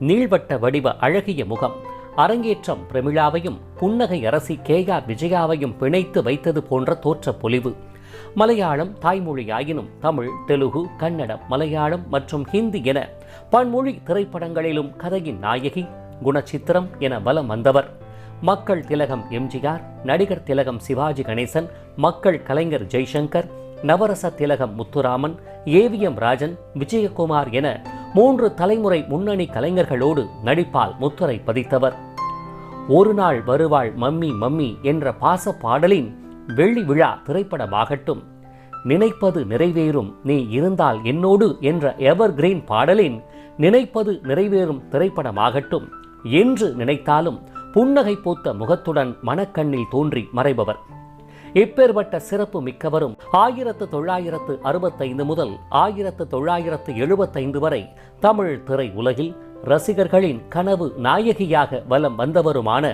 நீள்வட்ட வடிவ அழகிய முகம். அரங்கேற்றம் பிரமிழாவையும் புன்னகை அரசி கே ஆர் விஜயாவையும் பிணைத்து வைத்தது போன்ற தோற்ற பொலிவு. மலையாளம் தாய்மொழியாயினும் தமிழ் தெலுகு கன்னடம் மலையாளம் மற்றும் ஹிந்தி என பன்மொழி திரைப்படங்களிலும் கதையின் நாயகி குணச்சித்திரம் என வலம் வந்தவர். மக்கள் திலகம் எம்ஜிஆர் நடிகர் திலகம் சிவாஜி கணேசன் மக்கள் கலைஞர் ஜெய்சங்கர் நவரச திலகம் முத்துராமன் ஏவிஎம் ராஜன் விஜயகுமார் என மூன்று தலைமுறை முன்னணி கலைஞர்களோடு நடிப்பால் முத்திரை பதித்தவர். ஒரு நாள் வருவாள் மம்மி மம்மி என்ற பாச பாடலின் வெள்ளி விழா திரைப்படமாகட்டும். நினைப்பது நிறைவேறும் நீ இருந்தால் என்னோடு என்ற எவர் கிரீன் பாடலின் நினைப்பது நிறைவேறும் திரைப்படமாகட்டும். என்று நினைத்தாலும் புன்னகை பூத்த முகத்துடன் மனக்கண்ணில் தோன்றி மறைபவர். இப்பேற்பட்ட சிறப்பு மிக்கவரும் ஆயிரத்து தொள்ளாயிரத்து அறுபத்தைந்து முதல் ஆயிரத்து தொள்ளாயிரத்து எழுபத்தைந்து வரை தமிழ் திரை உலகில் ரசிகர்களின் கனவு நாயகியாக வலம் வந்தவருமான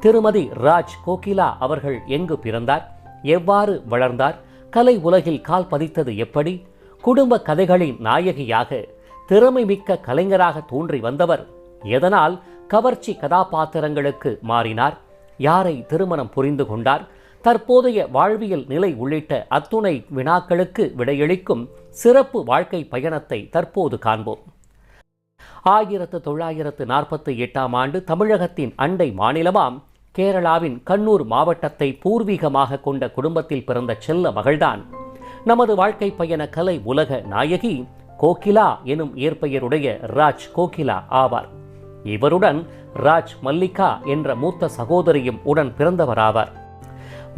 திருமதி ராஜ் கோகிலா அவர்கள் எங்கு பிறந்தார் எவ்வாறு வளர்ந்தார் கலை உலகில் கால் பதித்தது எப்படி குடும்ப கதைகளின் நாயகியாக திறமை மிக்க கலைஞராக தோன்றி வந்தவர் எதனால் கவர்ச்சி கதாபாத்திரங்களுக்கு மாறினார் யாரை திருமணம் புரிந்து கொண்டார் தற்போதைய வாழ்வியல் நிலை உள்ளிட்ட அத்துணை வினாக்களுக்கு விடையளிக்கும் சிறப்பு வாழ்க்கை பயணத்தை தற்போது காண்போம். ஆயிரத்து தொள்ளாயிரத்து நாற்பத்தி எட்டாம் ஆண்டு தமிழகத்தின் அண்டை மாநிலமாம் கேரளாவின் கண்ணூர் மாவட்டத்தை பூர்வீகமாக கொண்ட குடும்பத்தில் பிறந்த செல்ல மகள்தான். நமது வாழ்க்கை பயண கலை உலக நாயகி கோகிலா எனும் இயற்பெயருடைய ராஜ் கோகிலா ஆவார். இவருடன் ராஜ் மல்லிகா என்ற மூத்த சகோதரியும் உடன் பிறந்தவராவார்.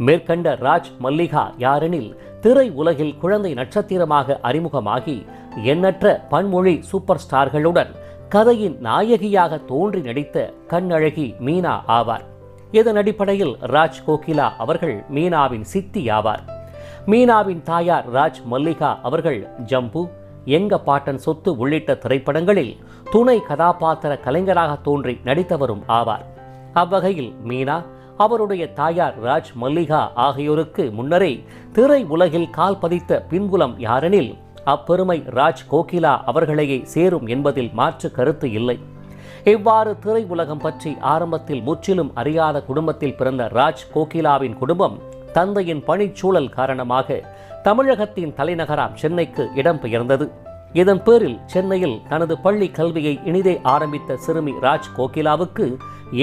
மேற்கண்ட ராஜ் மல்லிகா யாரெனில் திரை உலகில் குழந்தை நட்சத்திரமாக அறிமுகமாகி எண்ணற்ற பன்மொழி சூப்பர் ஸ்டார்களுடன் கதையின் நாயகியாக தோன்றி நடித்த கண்ணழகி மீனா ஆவார். இதன் அடிப்படையில் ராஜ் கோகிலா அவர்கள் மீனாவின் சித்தி ஆவார். மீனாவின் தாயார் ராஜ் மல்லிகா அவர்கள் ஜம்பு எங்க பாட்டன் சொத்து உள்ளிட்ட திரைப்படங்களில் துணை கதாபாத்திர கலைஞராக தோன்றி நடித்தவரும் ஆவார். அவ்வகையில் மீனா அவருடைய தாயார் ராஜ் மல்லிகா ஆகியோருக்கு முன்னரே திரை உலகில் கால் பதித்த பின்புலம் யாரெனில் அப்பெருமை ராஜ் கோகிலா அவர்களையே சேரும் என்பதில் மாற்று கருத்து இல்லை. இவ்வாறு திரை உலகம் பற்றி ஆரம்பத்தில் முற்றிலும் அறியாத குடும்பத்தில் பிறந்த ராஜ் கோகிலாவின் குடும்பம் தந்தையின் பணிச்சூழல் காரணமாக தமிழகத்தின் தலைநகராம் சென்னைக்கு இடம்பெயர்ந்தது இதன் பேரில் சென்னையில் தனது பள்ளி கல்வியை இனிதே ஆரம்பித்த சிறுமி ராஜ் கோகிலாவுக்கு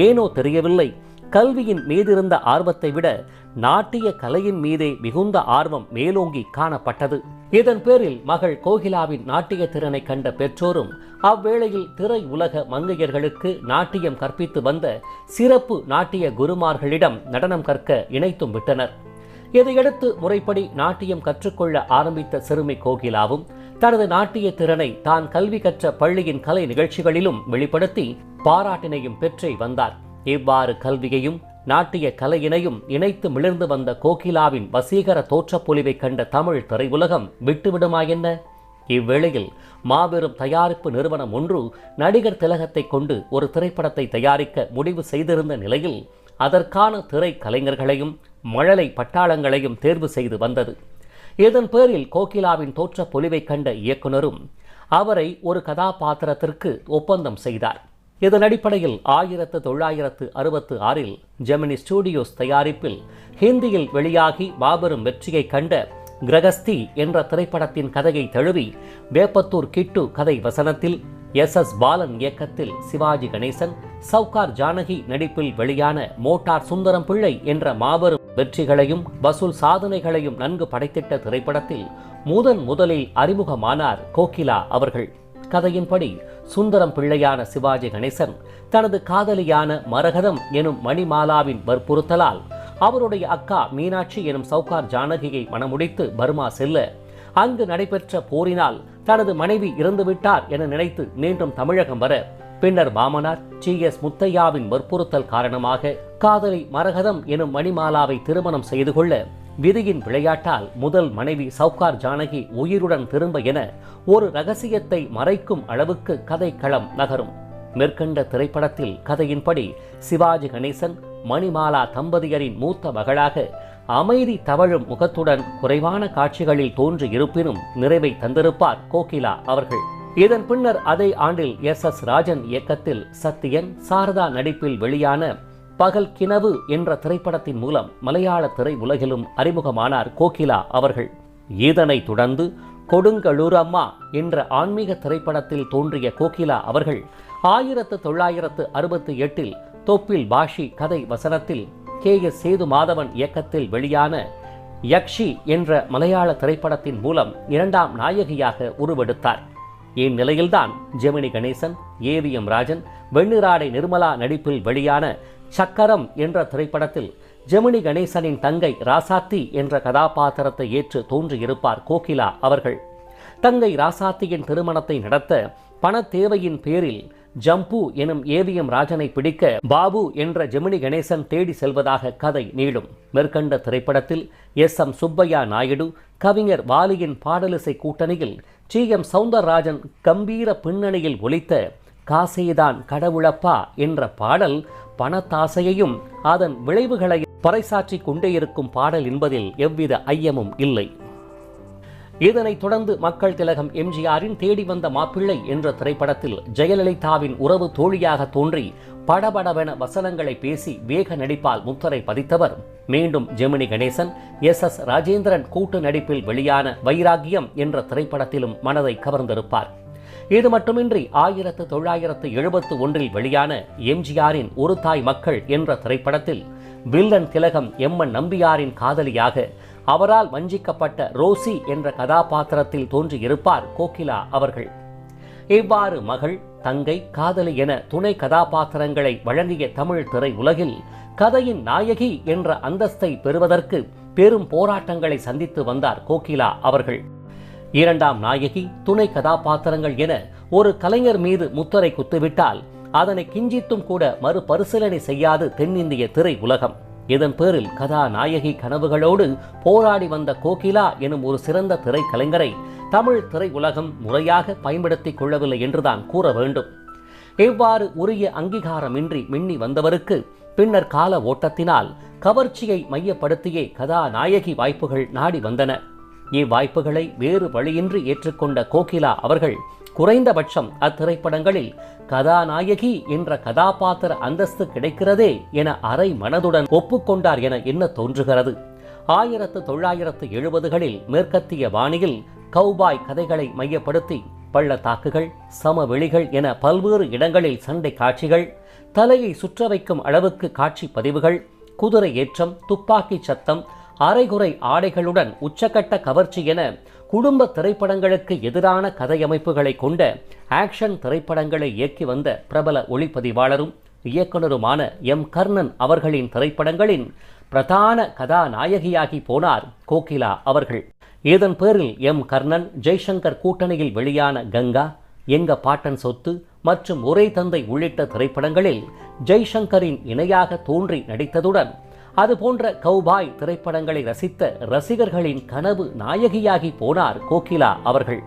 ஏனோ தெரியவில்லை. கல்வியின் மீதிருந்த ஆர்வத்தை விட நாட்டிய கலையின் மீதே மிகுந்த ஆர்வம் மேலோங்கி காணப்பட்டது. இதன் பேரில் மகள் கோகிலாவின் நாட்டிய திறனை கண்ட பெற்றோரும் அவ்வேளையில் திரை உலக மங்கையர்களுக்கு நாட்டியம் கற்பித்து வந்த சிறப்பு நாட்டிய குருமார்களிடம் நடனம் கற்க இணைத்தும் விட்டனர். இதையடுத்து முறைப்படி நாட்டியம் கற்றுக்கொள்ள ஆரம்பித்த சிறுமி கோகிலாவும் தனது நாட்டிய திறனை தான் கல்வி கற்ற பள்ளியின் கலை நிகழ்ச்சிகளிலும் வெளிப்படுத்தி பாராட்டினையும் பெற்றே வந்தார். இவ்வாறு கல்வியையும் நாட்டிய கலையினையும் இணைத்து மிளிர்ந்து வந்த கோகிலாவின் வசீகர தோற்றப்பொலிவை கண்ட தமிழ் திரையுலகம் விட்டுவிடுமா என்ன? இவ்வேளையில் மாபெரும் தயாரிப்பு நிறுவனம் ஒன்று நடிகர் திலகத்தை கொண்டு ஒரு திரைப்படத்தை தயாரிக்க முடிவு செய்திருந்த நிலையில் அதற்கான திரை கலைஞர்களையும் மழலை பட்டாளங்களையும் தேர்வு செய்து வந்தது. இதன் பேரில் கோகிலாவின் தோற்ற பொலிவை கண்ட இயக்குனரும் அவரை ஒரு கதாபாத்திரத்திற்கு ஒப்பந்தம் செய்தார். இதன் அடிப்படையில் ஆயிரத்து தொள்ளாயிரத்து அறுபத்து ஆறில் ஜெமினி ஸ்டூடியோஸ் தயாரிப்பில் ஹிந்தியில் வெளியாகி மாபெரும் வெற்றியை கண்ட கிரகஸ்தி என்ற திரைப்படத்தின் கதையை தழுவி வேப்பத்தூர் கிட்டு கதை வசனத்தில் எஸ் எஸ் பாலன் இயக்கத்தில் சிவாஜி கணேசன் சவுகார் ஜானகி நடிப்பில் வெளியான மோட்டார் சுந்தரம் பிள்ளை என்ற மாபெரும் வெற்றிகளையும் வசூல் சாதனைகளையும் நன்கு படைத்திட்ட திரைப்படத்தில் முதன் முதலில் அறிமுகமானார் கோகிலா அவர்கள். கதையின்படி சுந்தரம் பிள்ளையான சிவாஜி கணேசன் தனது காதலியான மரகதம் எனும் மணிமாலாவின் வற்புறுத்தலால் அவருடைய அக்கா மீனாட்சி எனும் சவுகார் ஜானகியை மனமுடித்து பர்மா செல்ல அங்கு நடைபெற்ற போரினால் தனது மனைவி இறந்துவிட்டார் என நினைத்து மீண்டும் தமிழகம் வர பின்னர் மாமனார் டி எஸ் முத்தையாவின் வற்புறுத்தல் காரணமாக காதலி மரகதம் எனும் மணிமாலாவை திருமணம் செய்து கொள்ள விதியின் விளையாட்டால் முதல் மனைவி சவுகார் ஜானகி உயிருடன் திரும்ப என ஒரு ரகசியத்தை மறைக்கும் அளவுக்கு கதைக்களம் நகரும். மேற்கண்ட திரைப்படத்தில் கதையின்படி சிவாஜி கணேசன் மணிமாலா தம்பதியரின் மூத்த மகளாக அமைதி தவழும் முகத்துடன் குறைவான காட்சிகளில் தோன்றி இருப்பினும் நிறைவை தந்திருப்பார் கோகிலா அவர்கள். இதன் பின்னர் அதே ஆண்டில் எஸ் எஸ் ராஜன் இயக்கத்தில் சத்தியன் சாரதா நடிப்பில் வெளியான பகல் கிணவு என்ற திரைப்படத்தின் மூலம் மலையாள திரை உலகிலும் அறிமுகமானார் கோகிலா அவர்கள். இதனைத் தொடர்ந்து கொடுங்கலூரம்மா என்ற ஆன்மீக திரைப்படத்தில் தோன்றிய கோகிலா அவர்கள் ஆயிரத்து தொள்ளாயிரத்து அறுபத்தி எட்டில் தொப்பில் பாஷி கதை வசனத்தில் கே எஸ் சேது மாதவன் இயக்கத்தில் வெளியான யக்ஷி என்ற மலையாள திரைப்படத்தின் மூலம் இரண்டாம் நாயகியாக உருவெடுத்தார். இந்நிலையில்தான் ஜெமினி கணேசன் ஏவிஎம் ராஜன் வெண்ணிராடை நிர்மலா நடிப்பில் வெளியான சக்கரம் என்ற திரைப்படத்தில் ஜெமினி கணேசனின் தங்கை ராசாத்தி என்ற கதாபாத்திரத்தை ஏற்று தோன்றியிருப்பார் கோகிலா அவர்கள். தங்கை ராசாத்தியின் திருமணத்தை நடத்த பண தேவையின் பேரில் ஜம்பு எனும் ஏவிஎம் ராஜனை பிடிக்க பாபு என்ற ஜெமினி கணேசன் தேடி செல்வதாக கதை நீளும் மேற்கண்ட திரைப்படத்தில் எஸ் எம் சுப்பையா நாயுடு கவிஞர் வாலியின் பாடலிசை கூட்டணியில் டி எம் சவுந்தரராஜன் கம்பீர பின்னணியில் ஒலித்த காசேதான் கடவுளப்பா என்ற பாடல் பணத்தாசையையும் அதன் விளைவுகளையும் பறைசாற்றி கொண்டே இருக்கும் பாடல் என்பதில் எவ்வித ஐயமும் இல்லை. இதனைத் தொடர்ந்து மக்கள் திலகம் எம்ஜிஆரின் தேடி வந்த மாப்பிள்ளை என்ற திரைப்படத்தில் ஜெயலலிதாவின் உறவு தோழியாக தோன்றி படபடவென வசனங்களை பேசி வேக நடிப்பால் முத்தரை பதித்தவர். மீண்டும் ஜெமினி கணேசன் எஸ் எஸ் ராஜேந்திரன் கூட்டு நடிப்பில் வெளியான வைராகியம் என்ற திரைப்படத்திலும் மனதை கவர்ந்திருப்பார். இது மட்டுமின்றி ஆயிரத்து தொள்ளாயிரத்து எழுபத்து ஒன்றில் வெளியான எம்ஜிஆரின் ஒரு தாய் மக்கள் என்ற திரைப்படத்தில் வில்லன் திலகம் எம்மன் நம்பியாரின் காதலியாக அவரால் வஞ்சிக்கப்பட்ட ரோசி என்ற கதாபாத்திரத்தில் தோன்றியிருப்பார் கோகிலா அவர்கள். இவ்வாறு மகள் தங்கை காதலி என துணை கதாபாத்திரங்களை வழங்கிய தமிழ் திரை உலகில் கதையின் நாயகி என்ற அந்தஸ்தை பெறுவதற்கு பெரும் போராட்டங்களை சந்தித்து வந்தார் கோகிலா அவர்கள். இரண்டாம் நாயகி துணை கதாபாத்திரங்கள் என ஒரு கலைஞர் மீது முத்தரை குத்துவிட்டால் அதனை கிஞ்சித்தும் கூட மறுபரிசீலனை செய்யாது தென்னிந்திய திரை உலகம் இதன் பேரில் கதாநாயகி கனவுகளோடு போராடி வந்த கோகிலா எனும் ஒரு சிறந்த திரைக்கலைஞரை தமிழ் திரை உலகம் முறையாக பயன்படுத்திக் கொள்ளவில்லை என்றுதான் கூற வேண்டும். இவ்வாறு உரிய அங்கீகாரமின்றி மின்னி வந்தவருக்கு பின்னர் கால ஓட்டத்தினால் கவர்ச்சியை மையப்படுத்தியே கதாநாயகி வாய்ப்புகள் நாடி வந்தன. இவ்வாய்ப்புகளை வேறு வழியின்றி ஏற்றுக்கொண்ட கோகிலா அவர்கள் குறைந்தபட்சம் அத்திரைப்படங்களில் கதாநாயகி என்ற கதாபாத்திர அந்தஸ்து கிடைக்கிறதே என அரை மனதுடன் ஒப்புக்கொண்டார் என என்ன தோன்றுகிறது? ஆயிரத்து தொள்ளாயிரத்து எழுபதுகளில் மேற்கத்திய வாணியில் கௌபாய் கதைகளை மையப்படுத்தி பள்ளத்தாக்குகள் சமவெளிகள் என பல்வேறு இடங்களில் சண்டை காட்சிகள் தலையை சுற்ற வைக்கும் அளவுக்கு காட்சி பதிவுகள் குதிரை ஏற்றம் துப்பாக்கி சத்தம் அரைகுறை ஆடைகளுடன் உச்சக்கட்ட கவர்ச்சி என குடும்ப திரைப்படங்களுக்கு எதிரான கதையமைப்புகளை கொண்ட ஆக்ஷன் திரைப்படங்களை இயக்கி வந்த பிரபல ஒளிப்பதிவாளரும் இயக்குனருமான எம் கர்ணன் அவர்களின் திரைப்படங்களின் பிரதான கதாநாயகியாகி போனார் கோகிலா அவர்கள். இதன் பேரில் எம் கர்ணன் ஜெய்சங்கர் கூட்டணியில் வெளியான கங்கா எங்க பாட்டன் சொத்து மற்றும் ஒரே தந்தை உள்ளிட்ட திரைப்படங்களில் ஜெய்சங்கரின் இணையாக தோன்றி நடித்ததுடன் அது போன்ற கௌபாய் திரைப்படங்களை ரசித்த ரசிகர்களின் கனவு நாயகியாகி போனார் கோகிலா அவர்கள்.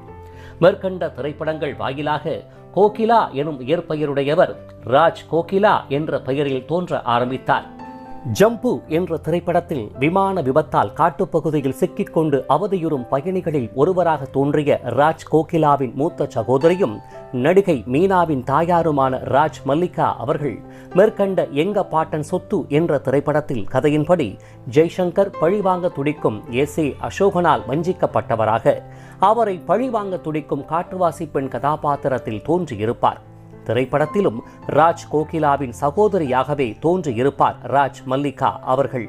மேற்கண்ட திரைப்படங்கள் வாயிலாக கோகிலா எனும் இயற்பெயருடையவர் ராஜ் கோகிலா என்ற பெயரில் தோன்ற ஆரம்பித்தார். ஜம்பு என்ற திரைப்படத்தில் விமான விபத்தால் காட்டுப்பகுதியில் சிக்கிக்கொண்டு அவதியுறும் பயணிகளில் ஒருவராக தோன்றிய ராஜ் கோகிலாவின் மூத்த சகோதரியும் நடிகை மீனாவின் தாயாருமான ராஜ் மல்லிகா அவர்கள் மேற்கண்ட எங்க பாட்டன் சொத்து என்ற திரைப்படத்தில் கதையின்படி ஜெய்சங்கர் பழிவாங்க துடிக்கும் எஸ் ஏ அசோகனால் வஞ்சிக்கப்பட்டவராக அவரை பழிவாங்க துடிக்கும் காட்டுவாசி பெண் கதாபாத்திரத்தில் தோன்றியிருப்பார். திரைப்படத்திலும் ராஜ் கோகிலாவின் சகோதரியாகவே தோன்றியிருப்பார் ராஜ் மல்லிகா அவர்கள்.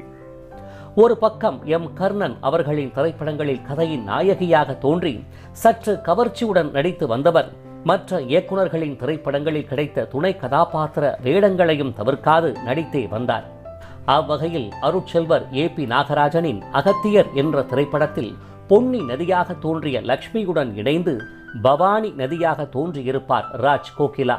ஒரு பக்கம் எம் கர்ணன் அவர்களின் திரைப்படங்களில் கதையின் நாயகியாக தோன்றி சற்று கவர்ச்சியுடன் நடித்து வந்தவர். மற்ற இயக்குனர்களின் திரைப்படங்களில் கிடைத்த துணை கதாபாத்திர வேடங்களையும் தவிர்க்காது நடித்தே வந்தார். அவ்வகையில் அருட்செல்வர் ஏ பி நாகராஜனின் அகத்தியர் என்ற திரைப்படத்தில் பொன்னி நதியாக தோன்றிய லக்ஷ்மியுடன் இணைந்து பவானி நதியாக தோன்றியிருப்பார் ராஜ் கோகிலா.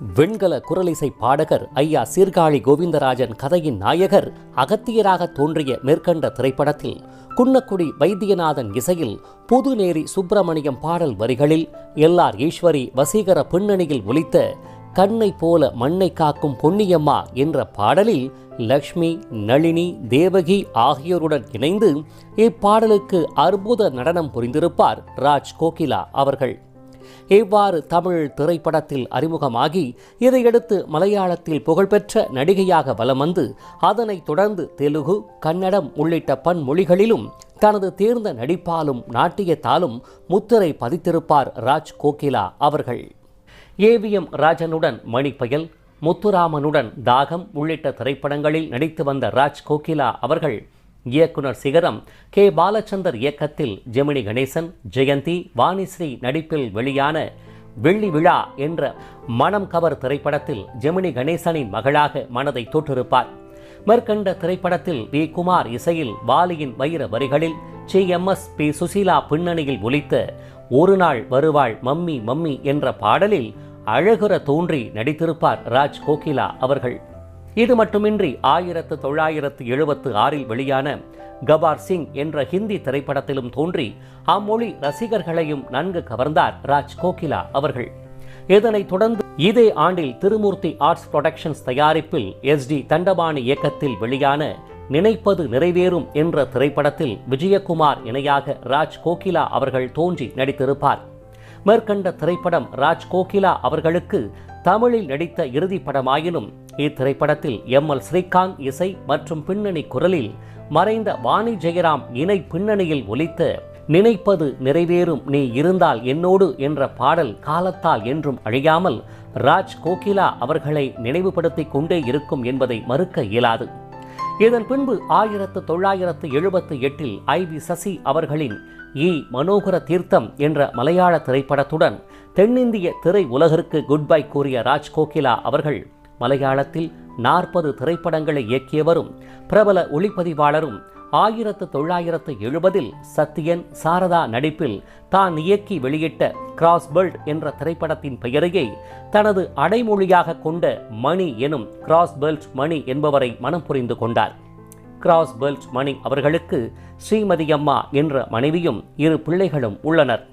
வெண்கல குரலிசை பாடகர் ஐயா சீர்காழி கோவிந்தராஜன் கதையின் நாயகர் அகத்தியராக தோன்றிய மேற்கண்ட திரைப்படத்தில் குன்னக்குடி வைத்தியநாதன் இசையில் புதுநேரி சுப்பிரமணியம் பாடல் வரிகளில் எல்ஆர் ஈஸ்வரி வசீகர பின்னணியில் ஒலித்த கண்ணை போல மண்ணை காக்கும் பொன்னியம்மா என்ற பாடலில் லக்ஷ்மி நளினி தேவகி ஆகியோருடன் இணைந்து இப்பாடலுக்கு அற்புத நடனம் புரிந்திருப்பார் ராஜ் கோகிலா அவர்கள். இவ்வாறு தமிழ் திரைப்படத்தில் அறிமுகமாகி இதையடுத்து மலையாளத்தில் புகழ்பெற்ற நடிகையாக வலம் வந்து அதனைத் தொடர்ந்து தெலுகு கன்னடம் உள்ளிட்ட பன்மொழிகளிலும் தனது தேர்ந்த நடிப்பாலும் நாட்டியத்தாலும் முத்திரை பதித்திருப்பார் ராஜ் கோகிலா அவர்கள். ஏவிஎம் ராஜனுடன் மணிப்பயல் முத்துராமனுடன் தாகம் உள்ளிட்ட திரைப்படங்களில் நடித்து வந்த ராஜ் கோகிலா அவர்கள் இயக்குனர் சிகரம் கே. பாலச்சந்தர் இயக்கத்தில் ஜெமினி கணேசன் ஜெயந்தி வாணிஸ்ரீ நடிப்பில் வெளியான வெள்ளி விழா என்ற மனம் கவர் திரைப்படத்தில் ஜெமினி கணேசனின் மகளாக மனதை தொற்றிருப்பார். மேற்கண்ட திரைப்படத்தில் வி. குமார் இசையில் வாலியின் வைர வரிகளில் C. M. S. P. Susheela பின்னணியில் ஒலித்த ஒரு நாள் வருவாள் மம்மி மம்மி என்ற பாடலில் அழகுற தோன்றி நடித்திருப்பார் ராஜ் கோகிலா அவர்கள். இது மட்டுமின்றி ஆயிரத்து தொள்ளாயிரத்து எழுபத்து ஆறில் வெளியான கபார் சிங் என்ற ஹிந்தி திரைப்படத்திலும் தோன்றி அம்மொழி ரசிகர்களையும் நன்கு கவர்ந்தார் ராஜ் கோகிலா அவர்கள். இதனைத் தொடர்ந்து இதே ஆண்டில் திருமூர்த்தி ஆர்ட்ஸ் புரொடக்ஷன்ஸ் தயாரிப்பில் எஸ் டி தண்டபாணி இயக்கத்தில் வெளியான நினைப்பது நிறைவேறும் என்ற திரைப்படத்தில் விஜயகுமார் இணையாக ராஜ் கோகிலா அவர்கள் தோன்றி நடித்திருப்பார். மேற்கண்ட திரைப்படம் ராஜ் கோகிலா அவர்களுக்கு தமிழில் நடித்த இறுதி படமாயினும் இத்திரைப்படத்தில் எம் எல் ஸ்ரீகாந்த் இசை மற்றும் பின்னணி குரலில் மறைந்த வாணி ஜெயராம் இணை பின்னணியில் ஒலித்த நினைப்பது நிறைவேறும் நீ இருந்தால் என்னோடு என்ற பாடல் காலத்தால் என்றும் அழியாமல் ராஜ் கோகிலா அவர்களை நினைவுபடுத்திக் கொண்டே இருக்கும் என்பதை மறுக்க இயலாது. இதன் பின்பு ஆயிரத்து தொள்ளாயிரத்து எழுபத்து எட்டில் ஐ வி சசி அவர்களின் இ மனோகர தீர்த்தம் என்ற மலையாள திரைப்படத்துடன் தென்னிந்திய திரை உலகிற்கு குட் பை கூறிய ராஜ் கோகிலா அவர்கள் மலையாளத்தில் நாற்பது திரைப்படங்களை இயக்கியவரும் பிரபல ஒளிப்பதிவாளரும் ஆயிரத்து தொள்ளாயிரத்து எழுபதில் சத்யன் சாரதா நடிப்பில் தான் இயக்கி வெளியிட்ட கிராஸ்பெல்ட் என்ற திரைப்படத்தின் பெயரையே தனது அடைமொழியாக கொண்ட மணி எனும் கிராஸ்பெல்ட் மணி என்பவரை மனம் புரிந்து கொண்டார். கிராஸ்பெல்ட் மணி அவர்களுக்கு ஸ்ரீமதி அம்மா என்ற மனைவியும் இரு பிள்ளைகளும் உள்ளனர்.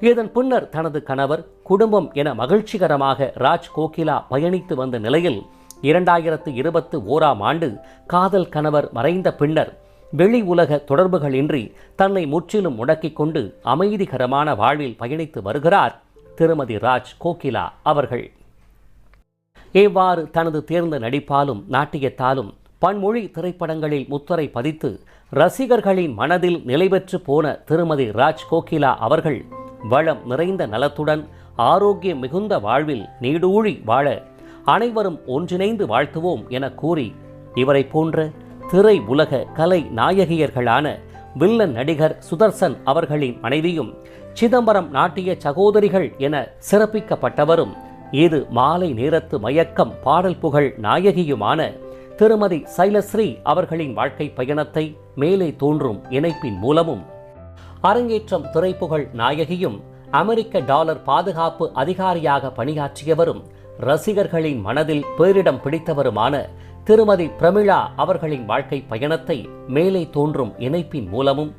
இதன் பின்னர் தனது கணவர் குடும்பம் என மகிழ்ச்சிகரமாக ராஜ் கோகிலா பயணித்து வந்த நிலையில் இரண்டாயிரத்து இருபத்து ஓராம் ஆண்டு காதல் கணவர் மறைந்த பின்னர் வெளி உலக தொடர்புகளின்றி தன்னை முற்றிலும் முடக்கிக் கொண்டு அமைதிகரமான வாழ்வில் பயணித்து வருகிறார் திருமதி ராஜ் கோகிலா அவர்கள். இவ்வாறு தனது தேர்ந்த நடிப்பாலும் நாட்டியத்தாலும் பன்மொழி திரைப்படங்களில் முத்தரை பதித்து ரசிகர்களின் மனதில் நிலைபெற்று போன திருமதி ராஜ் கோகிலா அவர்கள் வளம் நிறைந்த நலத்துடன் ஆரோக்கியம் மிகுந்த வாழ்வில் நீடூழி வாழ அனைவரும் ஒன்றிணைந்து வாழ்த்துவோம் என கூறி இவரை போன்ற திரை உலக கலை நாயகியர்களான வில்லன் நடிகர் சுதர்சன் அவர்களின் மனைவியும் சிதம்பரம் நாட்டிய சகோதரிகள் என சிறப்பிக்கப்பட்டவரும் இது மாலை நேரத்து மயக்கம் பாடல் புகழ் நாயகியுமான திருமதி சைலஸ்ரீ அவர்களின் வாழ்க்கை பயணத்தை மேலே தோன்றும் இணைப்பின் மூலமும் அரங்கேற்றம் திரைப்புகழ் நாயகியும் அமெரிக்க டாலர் பாதுகாப்பு அதிகாரியாக பணியாற்றியவரும் ரசிகர்களின் மனதில் பேரிடம் பிடித்தவருமான திருமதி பிரமிளா அவர்களின் வாழ்க்கை பயணத்தை மேலே தோன்றும் இணைப்பின் மூலமும்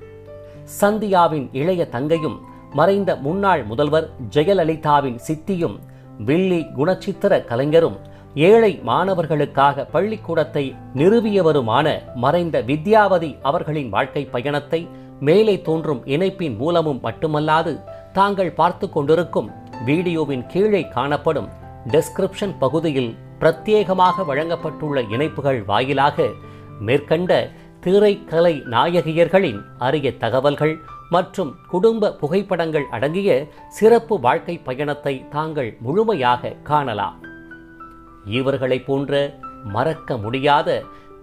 சந்தியாவின் இளைய தங்கையும் மறைந்த முன்னாள் முதல்வர் ஜெயலலிதாவின் சித்தியும் வில்லி குணச்சித்திர கலைஞரும் ஏழை மாணவர்களுக்காக பள்ளிக்கூடத்தை நிறுவியவருமான மறைந்த வித்யாவதி அவர்களின் வாழ்க்கை பயணத்தை மேலே தோன்றும் இணைப்பின் மூலமும் மட்டுமல்லாது தாங்கள் பார்த்து கொண்டிருக்கும் வீடியோவின் கீழே காணப்படும் டெஸ்கிரிப்ஷன் பகுதியில் பிரத்யேகமாக வழங்கப்பட்டுள்ள இணைப்புகள் வாயிலாக மேற்கண்ட திரைக்கலை நாயகியர்களின் அரிய தகவல்கள் மற்றும் குடும்ப புகைப்படங்கள் அடங்கிய சிறப்பு வாழ்க்கை பயணத்தை தாங்கள் முழுமையாக காணலாம். இவர்களைப் போன்ற மறக்க முடியாத